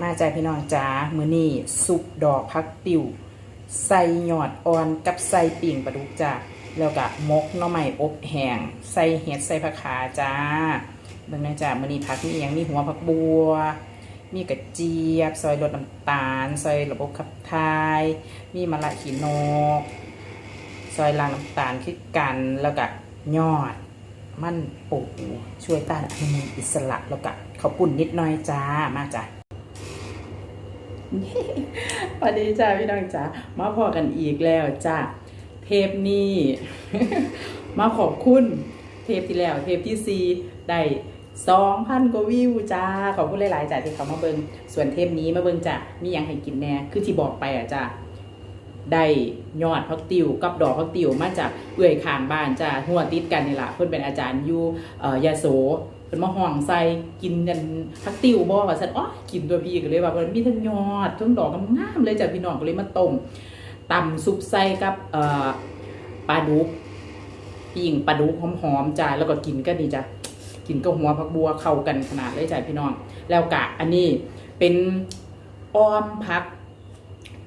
มาจ้าพี่น้องจ้ามื้อนี้ซุปดอกพักติวใส่หยอดอ่อนกับใส่ปิ่งปลาดุกจ้าแล้วก็มกน่อไม้อบแห้งใส่เห็ดใส่ผักขาจ้าเบิ่งนะจ้ามื้อนี้ผักมีหยังมีหัวผักบัว มีกระเจี๊ยบซอยรสน้ำตาลซอยระบบขับถ่าย มีมะละขีนกซอยลางน้ำตาลคือกันแล้วก็ยอดมันปูช่วยต้านอนุมูลอิสระแล้วก็ข้าวปุ้นนิดหน่อยจ้ามาจ้า สวัสดีจ้าพี่น้องจ้ามาพอกันอีกแล้วจ้าเทปนี้ มาขอบคุณ เทปที่แล้ว เทปที่สี่ได้สองพันกว่าวิวจ้าขอบคุณหลาย ๆจ้าที่เขามาเบิงส่วนเทปนี้มาเบิงจ้ามียังให้กินแน่คือที่บอกไปอะจ้าได้ยอดพักติวกับดอกพักติวมาจากเอื่อยข้างบ้านจ้าหัวติดกันนี่ละเพิ่อนเป็นอาจารย์อยู่ยาโส เพิ่นมาห้องใส่กินกันพักติวบ่ว่าซั่นอ๋อกินตัวพี่ก็เลยว่าเพิ่นมีทั้งยอดทั้งดอกงามเลยจ้ะพี่น้องก็เลยมาต้มตำซุปใส่กับเอ่อปลาดุกปิ้งปลาดุกหอมๆจ้าแล้วก็กินกันนี่จ้ะกินกับหัวผักบัวเข้ากันขนาดเลยจ้ะพี่น้อง แล้วกะอันนี้เป็นอ้อมผัก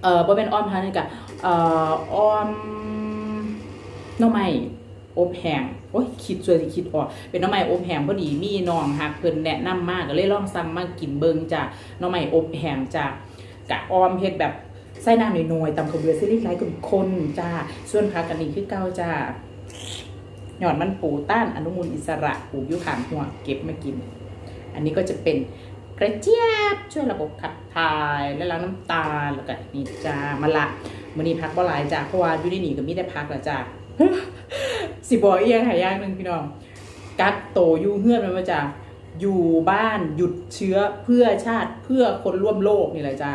เอ่อบ่เป็นอ้อมพันนี่กะเอ่ออ้อมน้องใหม่อบแห้ง โอ้ยคิดช่วยสิคิดออก เป็นน้องใหม่อบแห้งพอดีมีน้องฮักเพิ่นแนะนำมากก็เลยลองสั่งมากินเบิงจ้ะหน้องใหม่อบแห้งจ้ะกะออมเฮ็ดแบบใส่น้ำหน่อยๆตำข้าวเบือซิลิไลท์คนๆจ้าส่วนผักอันนี้คือเก่าจ้าหยอดมันปูต้านอนุมูลอิสระปูยู่ขางหัวเก็บมากิน อันนี้ก็จะเป็นกระเจี๊ยบช่วยระบบขับถ่ายและล้างน้ำตาลแล้วก็นี่จ้ามาละมันนี้พักบ่หลายจ้าเพราะว่าอยู่ในนี่ก็มีได้พักแล้วจ้า สิบอเอียงหายย่างหนึ่งพี่น้อง กักโตอยู่เฮือนมันมาจ้าอยู่บ้านหยุดเชื้อเพื่อชาติเพื่อคนร่วมโลกนี่แหละจ้า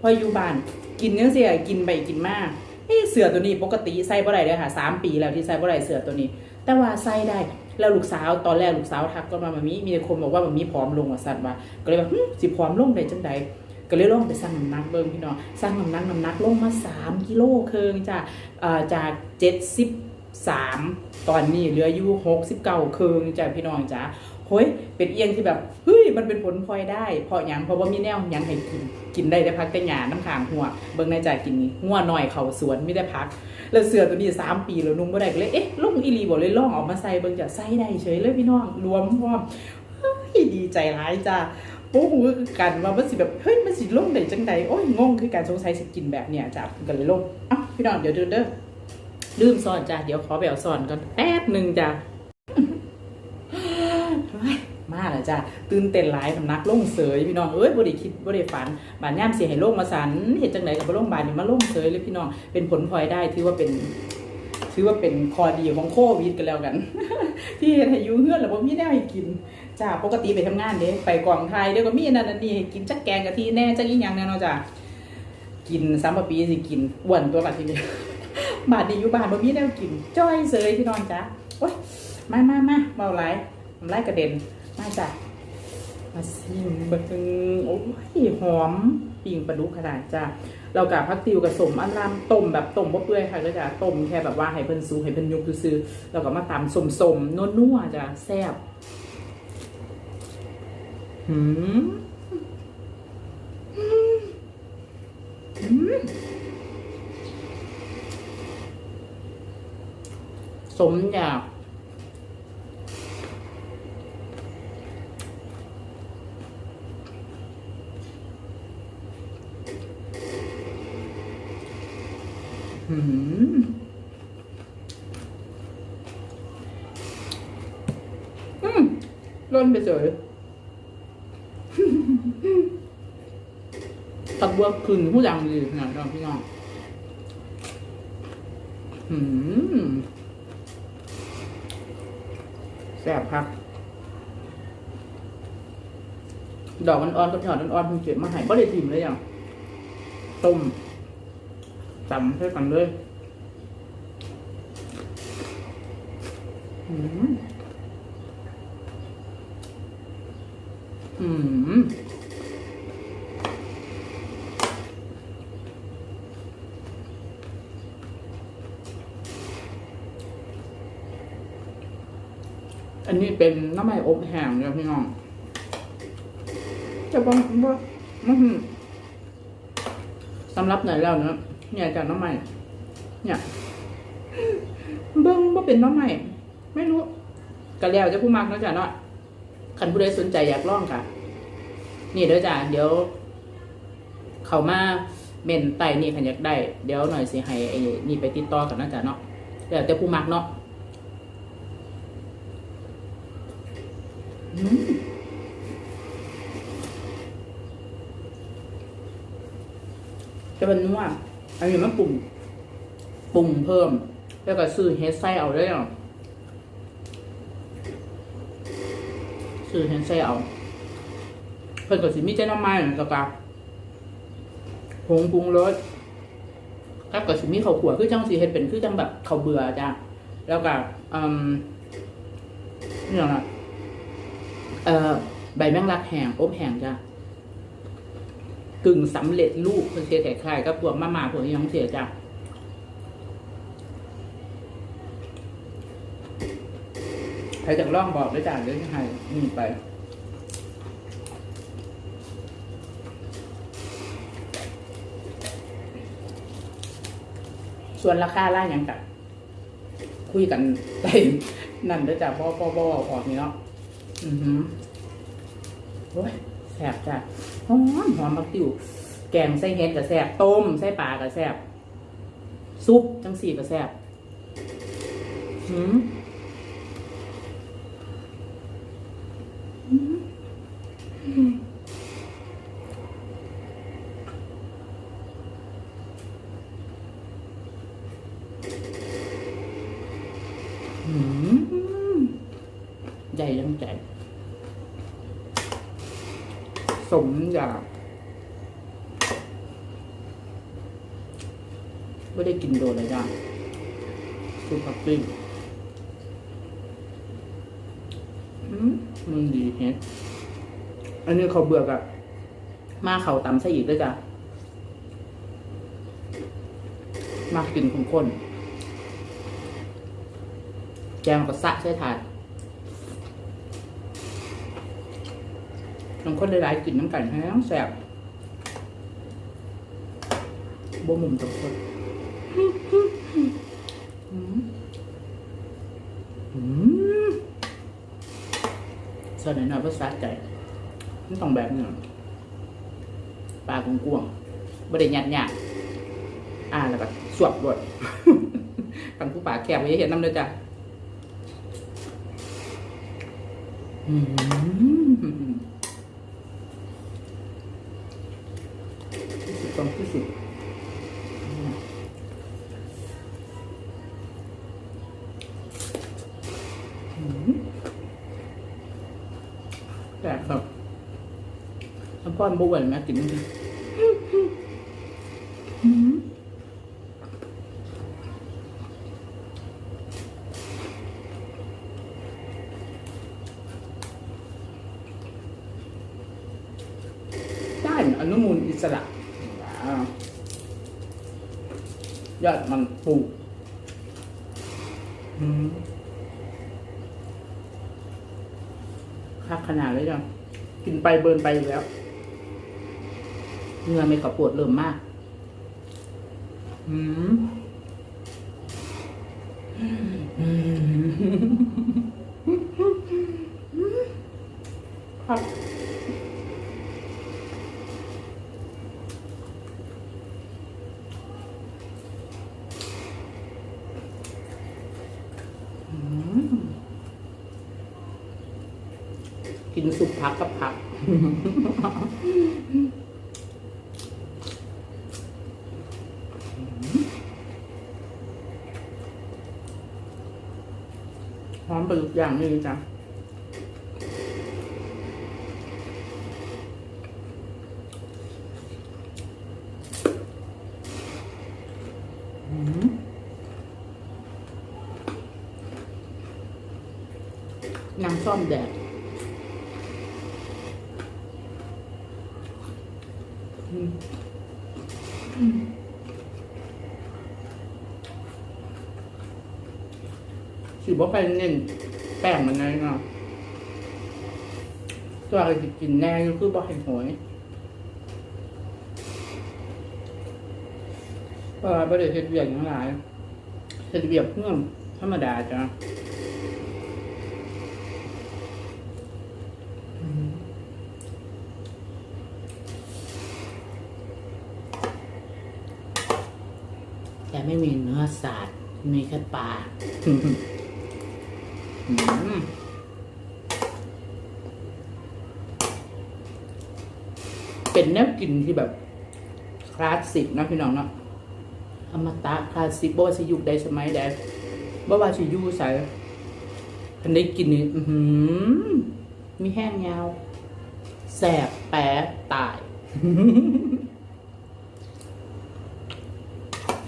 พออยู่บ้านกินเนื้อเสียกินไปกินมากเอ้เสือตัวนี้ปกติใส่บ่ได้เลยค่ะสามปีแล้วที่ใส่บ่ได้เสือตัวนี้ แต่ว่าใส่ได้แล้วลูกสาวตอนแรกลูกสาวทักก็มามามีมีคนบอกว่ามันมีผอมลงว่าสั่นว่าก็เลยว่าหึสิผอมลงได้จังใดก็เลยลองไปสั่งน้ำหนักเบิ่งพี่น้องสั่งน้ำหนักน้ำหนักลงมา 3 กิโลเคิงจ้ะเอ่อจาก 73ตอนนี้เหลืออยู่69เคิงจ้ะพี่น้องจ้ะเฮ้ยเป็นเอียงที่แบบเฮ้ยมันเป็นผลพลอยได้ เพราะยังเพราะว่ามีแนวยังให้กินกินได้ได้พักแต่หยาน้ำขางหัว เบิ่งในจ่ากินนี่หัวหน่อยเขาสวนไม่ได้พัก แล้วเสือตัวนี้สามปีแล้วนุ่งบ่ได้ก็เลยเอ๊ะลงอีหลีบ่เลยล่องออกมาใส่เบิ่งจะใส่ได้เฉยเลยพี่น้องรวมพร้อมเฮ้ยดีใจร้ายจ้าโอ้โหคือกันว่ามันสิแบบเฮ้ยมันสิล่งได้จังใดโอ้ยงงคือการสงสัยสิกินแบบเนี้ยจ้าก็เลยล่งอ้าพี่น้องเดี๋ยวเดินเด้อ ลืมสอนจ้าเดี๋ยวขอแบวสอนก่อนแป๊บหนึ่งจ้าเฮ้ยมาแล้วจ้าตื่นเต้นหลายสำนักล่งเสยพี่น้องเอ้ยบ่ได้คิดบ่ได้ฝันบานย่ามเสิให้ลงมาสันเฮ็ดจังไดกับบ่งบานนี่มาล่งเสยเลยพี่น้องเป็นผลพลอยได้ถือว่าเป็นถือว่าเป็นขอดีของโควิดกันแล้วกัน ที่เฮ็ดให้ยูเฮือนแล้วบ่มีแนวให้กินจ้าปกติไปทำงานเด้ไปกองไทยเดี๋ยวก็มีนั่นนนี้ให้กินจักแกงกะทิแน่จักอีหยังแน่นาะจ้ากินซ้ำปีสิกินอ้วนตัวบัดทีนี้ บาดนี้อยู่บ้านบ่มีแนวกินจ้อยเสยพี่น้องจ้าโอ๊ยมามามาเบาหลายทำลายกระเด็นมาจ้ามาซิมเบิ่งโอ้ยหอมปิ่งปลาดุกขนาดจ้าเรากับพักติวกับสมอันรามต้มแบบต้มบ่เปื่อยค่ะก็จะต้มแค่แบบว่าให้เพิ่นสูให้เพิ่นยุบซื้อๆแล้วก็มาตำสมๆนัวจ้ะแซ่บหืมหืม สมอยากหืมอืมร่นไปเฉยตับบัวขึ้นผู้ยังดีขนาดนั้นพี่น้องหืม แซ่บครับ ดอกมันอ่อนกับยอดมันอ่อนเพิ่งเก็บมาให้บ่ได้ทิมเลยอย่างต้มจำให้กันเลยอืมอืม นี้เป็นน้ำมันอบแห้งเนี่ยพี่น้องจะบอกว่าสำหรับไหนแล้วเนาะเนี่ยจากน้องใหม่เนี่ยเบิ้งว่าเป็นน้องใหม่ไม่รู้กะแล้วจะผู้มักเนาะจ้ะเนาะคันผู้ใดสนใจอยากลองค่ะ นี่เด้อจ้ะเดี๋ยว เขามาเมนไตนี่ขันอยากได้ เดี๋ยวหน่อยสิให้ไอ้นี่ไปติดต่อกันนะจ๊ะเนาะแล้วแต่ผู้มักเนาะอืม จะเป็นนัวอันนี้มันปรุงปรุงเพิ่ม แล้วก็ซื้อเฮดไส้เอาได้หรอซื้อเฮดไส้เอา เพิ่นก็สิมีเจ้าน้ำมันแล้วก็ผงปรุงรสแล้วก็สิมีข้าวขัวคือจังสิเฮ็ดเป็นคือจังแบบข้าวเบื่อจ้ะแล้วก็อืมนี่หยังล่ะ เอ่อใบแมงลักแห้งอบแห้งจ้ะกึ่งสำเร็จรูปเพิ่นสิเฮ็ดคล้ายๆกับพวกมาม่าพวกนี้ยังเสียจ้ะใครจะลองบอกได้จ้ะเดี๋ยวจะให้นี่ไปส่วนราคาล่าอย่างกับคุยกันได้นั่นเด้อจ้ะพ่อพ่อพ่อออกนี่เนาะ อือหือโอ้ยแซ่บจ้ะหอมหอมบักติวแกงไส้เห็ดกับแซ่บต้มไส้ปลากับแซ่บซุปจังสี่กับแซ่บหืมอืมอืมใหญ่ยังใจ สมอยากไม่ได้กินโดนเลยจ้ะซุปผักปิ้งอืมมันดีเฮ็ดอันนี้เขาเบื่อกับมาเขาตำซะอีกด้วยจ้ะมากินคนๆแกงกับสะใช่ถาด น้ำข้นหลายๆกินน้ำกันแห้งแสบบ่มุมตรงคนอืมอืมสนหน่อยๆภาษาใจมันต้องแบบนี้ปลากกวงๆไม่ได้หยัดหยาดอ่าแล้วก็สวบรวดกันผู้ป่าแคบไว้เห็นน้ำเลยจ้ะอืมที่ สุดต้องที่สุดอืมแต่ครับถ้าพ่อนบุ้นแม่กินดีอืมได้อนุมูลอิสระอ่า ยอดมันปูอืมคักขนาดเลยจ้ะกินไปเบิร์นไปอยู่แล้วเนื้อไม่ขอปวดเริ่มมาก อืมอืมครับ สุปผักกับผักพร้อมไปทุกอย่างนี่จ้ะนางซ่อมแดด บ่ค่อยเน้นแป้งมันเลยเนาะตัวก็จะกินแน่ก็คือบ่ให้หอยเพราะว่าบ่ได้เฮ็เวียกทั้งหลายเฮ็ดเบียกเพื่อนธรรมดาจ้ะแต่ไม่มีเนื้อสัตว์มีแค่ปลา เป็นแนวกินที่แบบ คลาสสิกนะพี่น้องเนาะอมตะคลาสสิกบ่ว่าสิยุคใดสมัยใดบ่ว่าสิอยู่ใส่คันได้กินนี่อื้อมีแห้งยาว แสบแปะตาย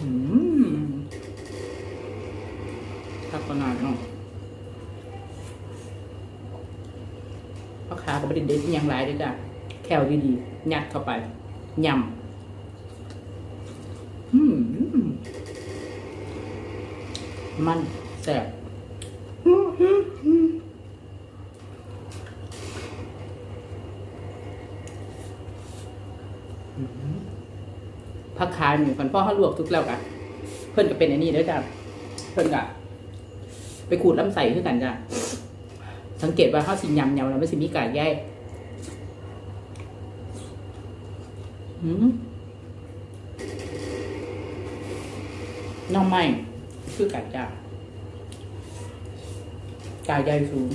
อืมครับก็นานเนาะ พ่อค้าก็ไม่ได้เด็ดยังหลายเลยจ้ะแคลดีๆยัดเข้าไปยำอืมมันแสบผักคายนี่ก่อนพ่อเขาลวกทุกแล้วกันเพื่อนก็เป็นอันนี้เด้อจ้ะเพื่อนก็ไปขูดลำไส้คือกันจ้ะสังเกตว่าเขาสิยำยำแล้วไม่สิมีกากใยอื น้องไม่คือกัดจ้ากายใยสูง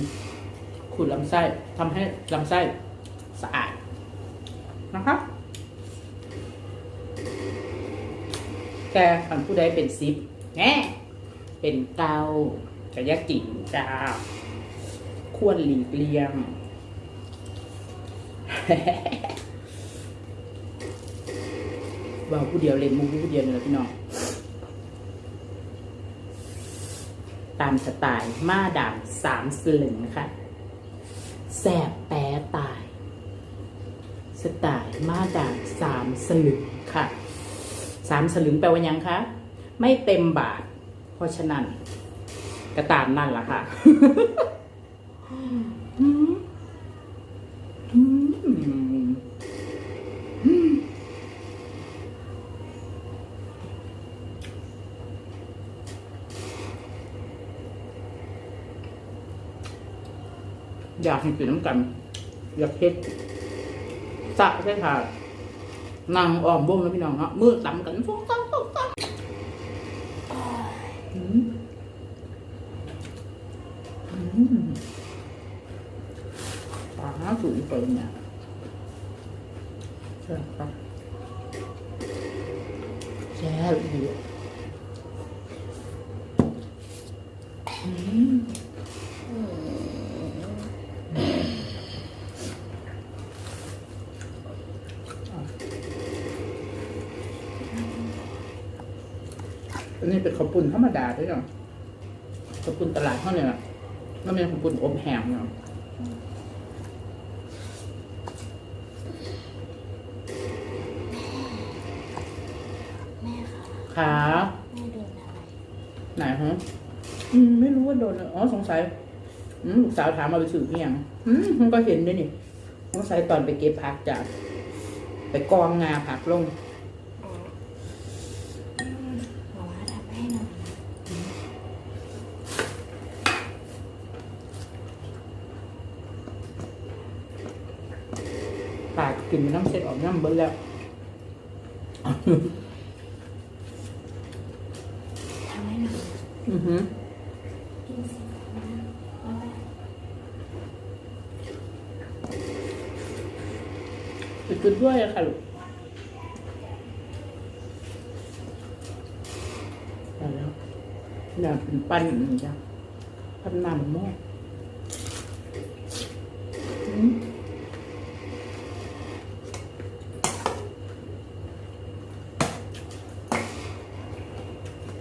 ขูดลำไส้ทำให้ลำไส้สะอาดนะครับแกฝันผู้ใดเป็นซิปแน่เป็นเกากระยะจิ๋งจ้าควรหลีกเลี่ยง ว่าผู้เดียวเล่นมุกผู้เดียวเลยพี่น้องตามสไตล์มาด่างสามสลึงนะคะแสบแปรตาย สไตล์มาด่างสามสลึงค่ะสามสลึงแปลว่ายังคะไม่เต็มบาท เพราะฉะนั้นก็ตามนั่นละค่ะอืมอืม อยากให้กินน้ำกัน อยากเฮ็ดสะใช่ค่ะนั่งอ้อมวงแล้วพี่น้องเนาะมือต่ำกันฟุ้งซ่ฟุ้งตั้งอืมอืมปลาสูงเปิดเนี่ยใช่ครับแช่ดีอืม อั นนี้เป็นข้าวปุ้นธรรมดาด้วยเนาะข้าวปุ้นตลาดเท่านี้นะแล้วเป็นข้าวปุ้นอบแห้งเนาะแม่คะขาแม่โดนอะไรไหนฮะอืมไม่รู้ว่าโดนอ๋อสงสัยอืมลูกสาวถามมาไปสื่อเพียงอืมมันก็เห็นด้วยนี่สงสัยตอนไปเก็บผักจากไปกองงาผักลง อ๋ออืมหมอว่าทำให้หน่อยนะ ปา กกินมันน้ำเสร็จออกน้ำเบิ้ลแล้วทำให้หน่อยอือหือกินสินะเอาไปไปจุดด้วยอะค่ะลูกได้แล้วอยากเป็นปั้นอย่างนี้จ้ะปั้นน้ำหม้ออืม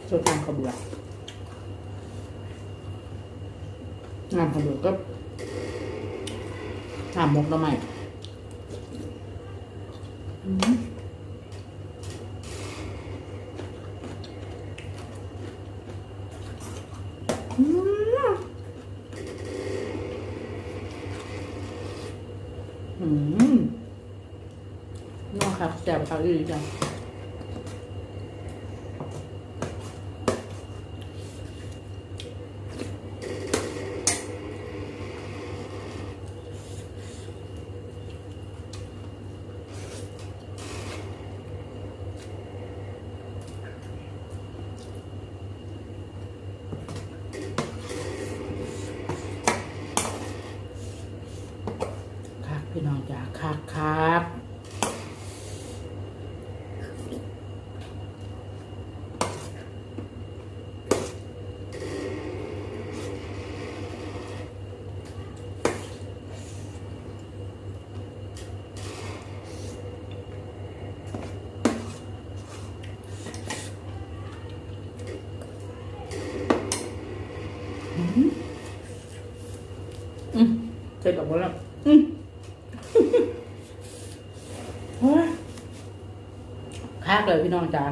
โซทานขาวเบือน้ำขาวเบือก็ น้ำมกหน้ำใหม่อืมอืมอืมนอกครับแซ่บครับดีจัง จ้าคักคักอืมเสร็จออกหมดแล้วอืม โอ้ยคัก เลยพี่น้องจ้า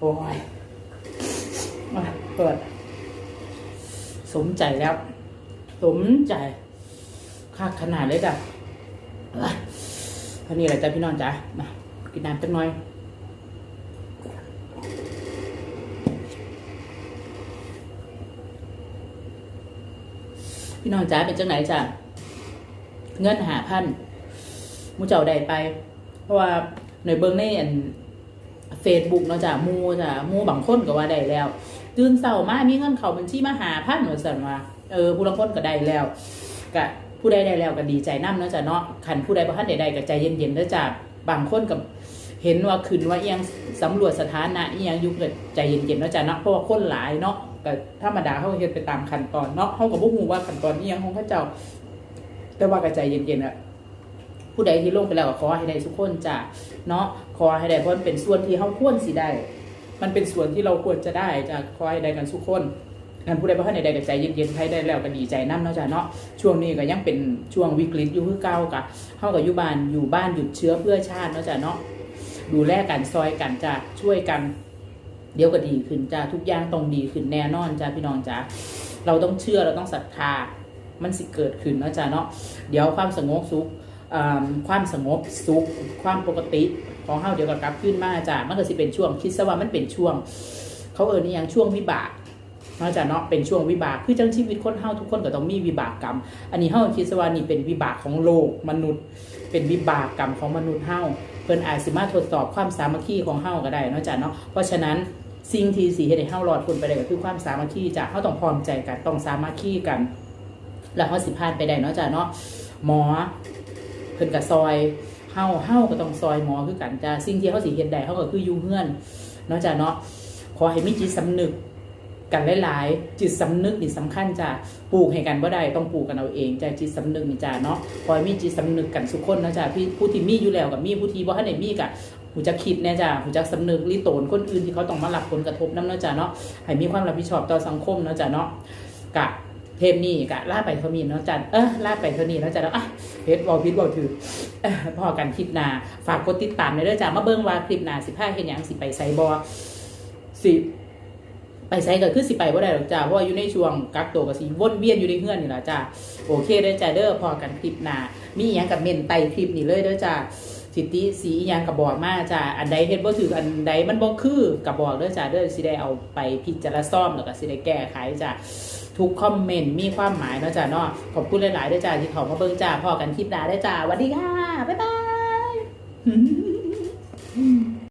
โอ้ยมาเปิด สมใจแล้ว สมใจคักขนาดเลยจ้ะอ้ยเท่านี้แหละจ้ะพี่น้องจ้ามากินน้ำจักหน่อยพี่น้องจ้าเป็นจังไหนจ้ะเงินหาพันมูเจ้าใดไป เพราะว่าในเบิ้งในอัน เฟซบุ๊กเนาะจ้ะมูจ้ะมูบางคนก็ว่าได้แล้วตื่นเช้ามามีเงินเข้าบัญชีมาหาพันว่าซั่นว่าเออผู้ลางคนก็ได้แล้วก็ผู้ใดได้แล้วก็ดีใจนํเนาะจ้ะเนาะคันผู้ใดบ่ทันได้ได้ก็ใจเย็นๆเด้อจ้ะบางคนก็เห็นว่าขึ้นว่าเอียงสำรวจสถานะอียงยู่ก็ใจเย็นๆเนาะจ้ะเนาะเพราะว่าคนหลายเนาะก็ธรรมดาเขาก็เฮ็ดไปตามขั้นตอนเนาะเขาก็บ่ฮู้ว่าขั้นตอนอียังของเขาเจ้า แต่ว่าก็ใจเย็นๆอะ ผู้ใดที่ลงไปแล้วก็ขอให้ได้ทุกคนจ้ะเนาะขอให้ได้เพราะเป็นส่วนที่เขาควรสิได้ มันเป็นส่วนที่เราควรจะได้จ้ะขอให้ได้กันทุกคนงานผู้ใดบ่ทันได้ได้ใจเย็นๆใครได้แล้วก็ดีใจนํเนาะจ้ะเนาะช่วงนี้ก็ยังเป็นช่วงวิกฤตอยู่คือเก่ากะเฮาก็อยู่บ้านอยู่บ้านหยุดเชื้อเพื่อชาติเนาะจ้ะเนาะดูแลกันซอยกันจ้ะช่วยกัน เดี๋ยวก็ดีขึ้นจ้ะทุกอย่างต้องดีขึ้นแน่นอนจ้ะพี่น้องจ้ะเราต้องเชื่อเราต้องศรัทธามันสิเกิดขึ้นเนาะจ้ะเนาะเดี๋ยวความสงบสุข ความสงบสุข ความปกติของเฮาเดี๋ยวก็กลับขึ้นมาจ้ะมันก็สิเป็นช่วงคิดซะว่ามันเป็นช่วง เขาเอ่ยนี่ยังช่วงวิบากนาะจ้ะเนาะเป็นช่วงวิบากคือจังชีวิตคนเฮาทุกคนก็ต้องมีวิบากกรรม อันนี้เฮาคิดซะว่านี่เป็นวิบากของโลกมนุษย์ เป็นวิบากกรรมของมนุษย์เฮาเพิ่นอาจสิมาทดสอบความสามัคคีของเฮาก็ได้นาะจ้ะเนาะเพราะฉะนั้นสิ่งที่สิเฮ็ดให้เฮารอดพ้นไปได้ก็คือความสามัคคีจ้ะเฮาต้องพร้อมใจกันต้องสามัคคีกัน แล้วเฮาสิผ่านไปได้เนาะจ้ะเนาะหมอ เพิ่นก็ซอยเฮาเฮาก็ต้องซอยหมอคือกันจ้าสิ่งที่เฮาสิเฮ็ดได้เฮาก็คืออยู่เฮือนเนาะจ้าเนาะขอให้มีจิตสำนึกกันหลายๆ จิตสำนึกนี่สำคัญจ้าปลูกให้กันบ่ได้ต้องปลูกกันเอาเองจ้าจิตสำนึกนี่จ้าเนาะขอให้มีจิตสำนึกกันทุกคนนะจ้าพี่ผู้ที่มีอยู่แล้วกับมีผู้ที่บ่ทันได้มีก็หูจักคิดแน่จ้าหูจักสำนึกรีโตนคนอื่นที่เขาต้องมารับผลกระทบนำเนาะจ้าเนาะให้มีความรับผิดชอบต่อสังคมเนาะจ้าเนาะกะ เทปนี้กะล่าไปเท่านี้เนาะจ้าเออล่าไปเท่านี้เนาะจ้าเนาะอะเพชรบอลพิษบอลถือพอกันคลิปหนาฝากกดติดตามในเรื่องจ้ามาเบิ่งว่าคลิปหนาสิพาเห็นอย่างสิไปไซบอสิไปไซก็คือสิไปบ่าได้หรอกจ้าเพราะว่าอยู่ในช่วงกักตัวก็สิวนเวียนอยู่ในเฮือนนี่แหละจ้าโอเคเด้อจ้าเด้อพอกันคลิปหนามีอหยังกับเมนไตคลิปนี้เลยเด้อจ้าสิติสีอหยังกับบอกมาจ้าอันใดเฮ็ดบ่ถืออันใดมันบ่คือกับบอกเด้อจ้าเด้อสิได้เอาไปพิจารณาซ่อมแล้วก็สิได้แก้ไขจ้า ทุกคอมเมนต์มีความหมายนะจ้ะเนาะขอบคุณหลายๆด้วยจ้าที่เขามาเบิ่งจ้าพอกันคลิปหน้าได้จ้าสวัสดีค่ะ บ๊ายบาย